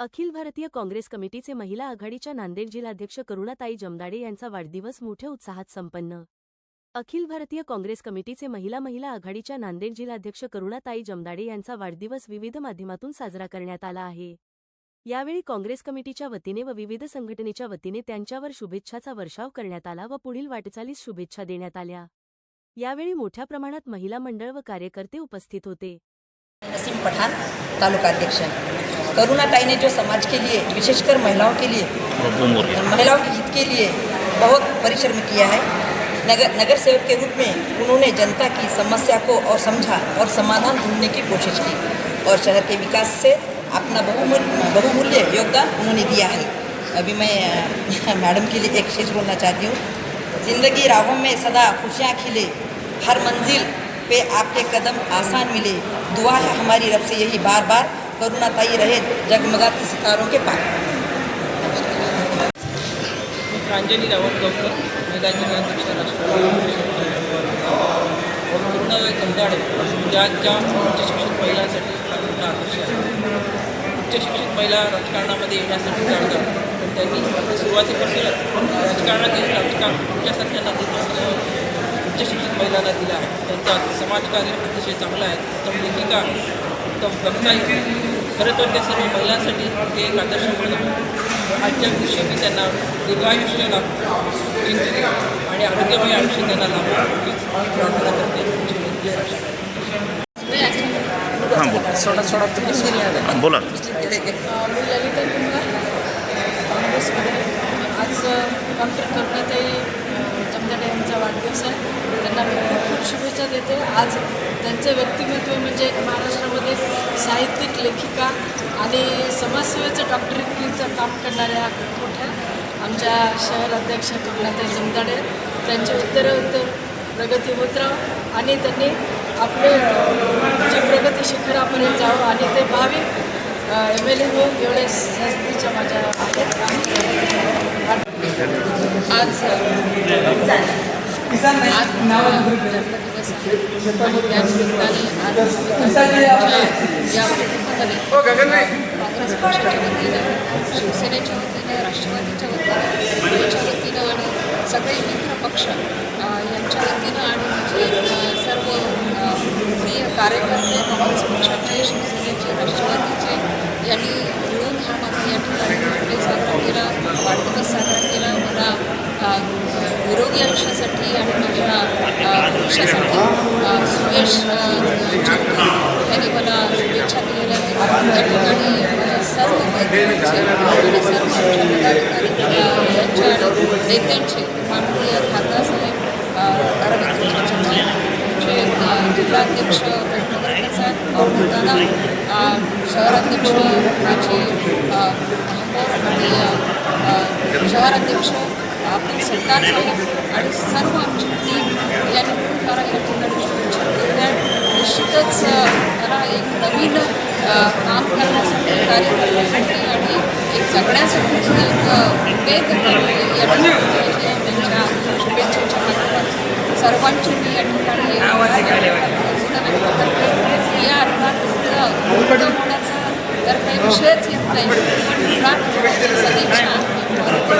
अखिल भारतीय काँग्रेस कमिटीचे महिला आघाडीच्या नांदेड जिल्हाध्यक्ष करुणाताई जमदाडे यांचा वाढदिवस मोठ्या उत्साहात संपन्न. अखिल भारतीय काँग्रेस कमिटीचे महिला महिला आघाडीच्या नांदेड जिल्हाध्यक्ष करुणाताई जमदाडे यांचा वाढदिवस विविध माध्यमातून साजरा करण्यात आला आहे. यावेळी काँग्रेस कमिटीच्या वतीने व विविध संघटनेच्या वतीने त्यांच्यावर शुभेच्छाचा वर्षाव करण्यात आला व पुढील वाटचालीस शुभेच्छा देण्यात आल्या. यावेळी मोठ्या प्रमाणात महिला मंडळ व कार्यकर्ते उपस्थित होते. तालुका अध्यक्ष. करुणाताई ने जो समाज के लिए, विशेषकर महिलाओं के लिए, महिलाओं के हित के लिए बहुत परिश्रम किया है। नगर नगर सेवक के रूप में उन्होंने जनता की समस्या को और समझा और समाधान ढूँढने की कोशिश की और शहर के विकास से अपना बहुमूल्य बहुमूल्य योगदान उन्होंने दिया है। अभी मैं मैडम के लिए एक चीज़ बोलना चाहती हूँ। ज़िंदगी राहों में सदा खुशियाँ खिले, हर मंजिल पे आपके कदम आसान मिले। दुआ है हमारी रब से यही बार बार करुणाताई रहेत जगमगाती सितारों के पार. मी प्रांजली रावत गौकर महिला जिल्हाध्यक्ष राष्ट्रवादी पूर्ण कंटाळे ज्या ज्या उच्च शिक्षित महिलांसाठी हा आदर्श आहे. उच्च शिक्षित महिला राजकारणामध्ये येण्यासाठी जाणतात पण त्यांनी सुरुवातीपासूनच राजकारणात राजकारण तुमच्यासारख्या नातेपासून उच्च शिक्षित महिलांना दिला आहे. त्यांचा समाजकार्य अतिशय चांगलं आहे. उत्तम लेखिका उत्तम वक्ता खरं तर त्या सर्व महिलांसाठी ते एक आदर्श म्हणून आजच्या दिवशी मी त्यांना दीर्घायुष्य लाभो चिंतित आणि आरोग्यमय आयुष्य त्यांना लाभो हीच प्रार्थना करते. हां बोला. सोडा सोडा तुम्ही बोला. मी ललिता कुंभार काँग्रेसमध्ये आज डॉक्टर करुणाताई जमदाडे यांचा वाढदिवस आहे. त्यांना मी खूप खूप शुभेच्छा देते. आज त्यांचं व्यक्तिमत्व म्हणजे एक महाराष्ट्रामध्ये साहित्यिक लेखिका आणि समाजसेवेचं डॉक्टरेटचं काम करणाऱ्या मोठ्या आमच्या शहर अध्यक्ष करुणाताई जमदाडे त्यांची उत्तरोत्तर प्रगती होत राहो आणि त्यांनी आपले जे प्रगती शिखरापर्यंत जावं आणि ते भावी एम एल ए होऊन एवढे संस्थेच्या माझ्या आज त्या निमित्ताने आज या बैठकीमध्ये काँग्रेस पक्षाच्या वतीनं शिवसेनेच्या वतीनं राष्ट्रवादीच्या वतीनं युतीच्या वतीनं आणि सगळे मित्र पक्ष यांच्या वतीनं आणि माझे सर्व प्रिय कार्यकर्ते काँग्रेस पक्षाचे शिवसेनेचे राष्ट्रवादीचे यांनी मिळून हा माझा या ठिकाणी साजरा केला वाढदिवस साजरा केला मला अ, निरोगी आयुष्यासाठी आणि म्हणजे माझ्या अ, सुयश अ, यांनी मला शुभेच्छा दिलेल्या आहेत. या ठिकाणी सर्व मैत्रिणींचे आणि सर्व पदाधिकारी अ, यांच्या आणि नेत्यांचे माननीय खासदारसाहेब अरविंद केजरीवाल आमचे जिल्हाध्यक्ष दादा शहराध्यक्ष माझे आणि शहराध्यक्ष आपण सरदार साहेब आणि सर्व आमची टीम यांनी खूप मला या ठिकाणी शुभेच्छा दिल्या निश्चितच मला एक नवीन काम करण्यासाठी कार्य करण्यासाठी आणि एक जगण्यासाठी एक वेग मिळाली. या ठिकाणी त्यांच्या शुभेच्छेच्या माध्यमातून सर्वांची मी या ठिकाणी या अर्थात होण्याचा तर काही विषयच येत नाही.